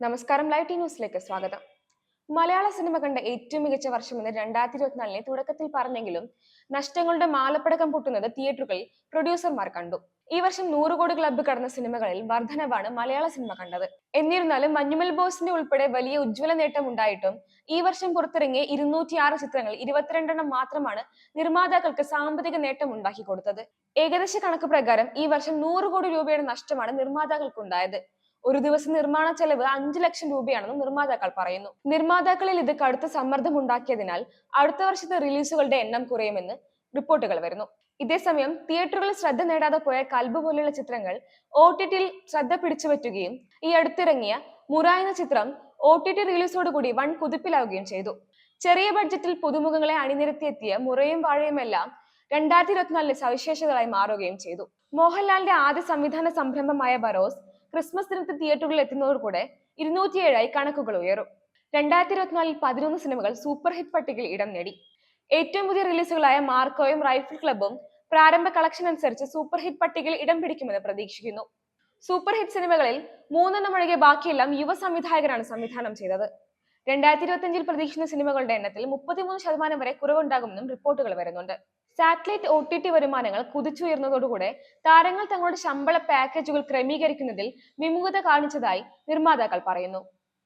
നമസ്കാരം live T ന്യൂസിലേക്ക് സ്വാഗതം. മലയാള സിനിമ കണ്ട ഏറ്റവും മികച്ച വർഷമെന്ന് രണ്ടായിരത്തി ഇരുപത്തിനാലിനെ തുടക്കത്തിൽ പറഞ്ഞെങ്കിലും നഷ്ടങ്ങളുടെ മാലപ്പടക്കം പൊട്ടുന്നത് തിയേറ്ററുകളിൽ പ്രൊഡ്യൂസർമാർ കണ്ടു. ഈ വർഷം നൂറ് കോടി ക്ലബ്ബ് കടന്ന സിനിമകളിൽ വർധനവാണ് മലയാള സിനിമ കണ്ടത്. എന്നിരുന്നാലും മഞ്ഞുമൽ ബോസിന്റെ ഉൾപ്പെടെ വലിയ ഉജ്ജ്വല നേട്ടം ഉണ്ടായിട്ടും ഈ വർഷം പുറത്തിറങ്ങിയ ഇരുന്നൂറ്റിയാറ് ചിത്രങ്ങൾ ഇരുപത്തിരണ്ടെണ്ണം മാത്രമാണ് നിർമ്മാതാക്കൾക്ക് സാമ്പത്തിക നേട്ടം ഉണ്ടാക്കി കൊടുത്തത്. ഏകദേശ കണക്ക് പ്രകാരം ഈ വർഷം നൂറ് കോടി രൂപയുടെ നഷ്ടമാണ് നിർമ്മാതാക്കൾക്കുണ്ടായത്. ഒരു ദിവസം നിർമ്മാണ ചെലവ് അഞ്ചു ലക്ഷം രൂപയാണെന്ന് നിർമ്മാതാക്കൾ പറയുന്നു. നിർമ്മാതാക്കളിൽ ഇത് കടുത്ത സമ്മർദ്ദം ഉണ്ടാക്കിയതിനാൽ അടുത്ത വർഷത്തെ റിലീസുകളുടെ എണ്ണം കുറയുമെന്ന് റിപ്പോർട്ടുകൾ വരുന്നു. ഇതേസമയം തിയേറ്ററുകളിൽ ശ്രദ്ധ നേടാതെ പോയ കൽബ് പോലെയുള്ള ചിത്രങ്ങൾ ഒ ടി ടിയിൽ ശ്രദ്ധ പിടിച്ചുപറ്റുകയും ഈ അടുത്തിറങ്ങിയ മുറ എന്ന ചിത്രം ഒ ടി ടി റിലീസോടുകൂടി വൻ കുതിപ്പിലാവുകയും ചെയ്തു. ചെറിയ ബഡ്ജറ്റിൽ പുതുമുഖങ്ങളെ അണിനിരത്തിയെത്തിയ മുറയും വാഴയുമെല്ലാം രണ്ടായിരത്തി ഇരുപത്തിനാലിലെ സവിശേഷതകളായി മാറുകയും ചെയ്തു. മോഹൻലാലിന്റെ ആദ്യ സംവിധാന സംരംഭമായ ബറോസ് ക്രിസ്മസ് ദിനത്തിൽ തിയേറ്ററുകളിൽ എത്തുന്നതോടുകൂടെ ഇരുന്നൂറ്റിയേഴായി കണക്കുകൾ ഉയരും. രണ്ടായിരത്തി ഇരുപത്തിനാലിൽ പതിനൊന്ന് സിനിമകൾ സൂപ്പർ ഹിറ്റ് പട്ടികയിൽ ഇടം നേടി. ഏറ്റവും പുതിയ റിലീസുകളായ മാർക്കോയും റൈഫിൾ ക്ലബും പ്രാരംഭ കളക്ഷൻ അനുസരിച്ച് സൂപ്പർ ഹിറ്റ് പട്ടികയിൽ ഇടം പിടിക്കുമെന്ന് പ്രതീക്ഷിക്കുന്നു. സൂപ്പർ ഹിറ്റ് സിനിമകളിൽ മൂന്നെണ്ണം ഒഴികെ ബാക്കിയെല്ലാം യുവ സംവിധായകരാണ് സംവിധാനം ചെയ്തത്. രണ്ടായിരത്തി ഇരുപത്തിയഞ്ചിൽ പ്രതീക്ഷിക്കുന്ന സിനിമകളുടെ എണ്ണത്തിൽ മുപ്പത്തിമൂന്ന് ശതമാനം വരെ കുറവുണ്ടാകുമെന്നും റിപ്പോർട്ടുകൾ വരുന്നുണ്ട്. സാറ്റലൈറ്റ് ഒ ടി ടി വരുമാനങ്ങൾ കുതിച്ചുയർന്നതോടുകൂടെ താരങ്ങൾ തങ്ങളുടെ ശമ്പള പാക്കേജുകൾ ക്രമീകരിക്കുന്നതിൽ വിമുഖത കാണിച്ചതായി നിർമ്മാതാക്കൾ പറയുന്നു.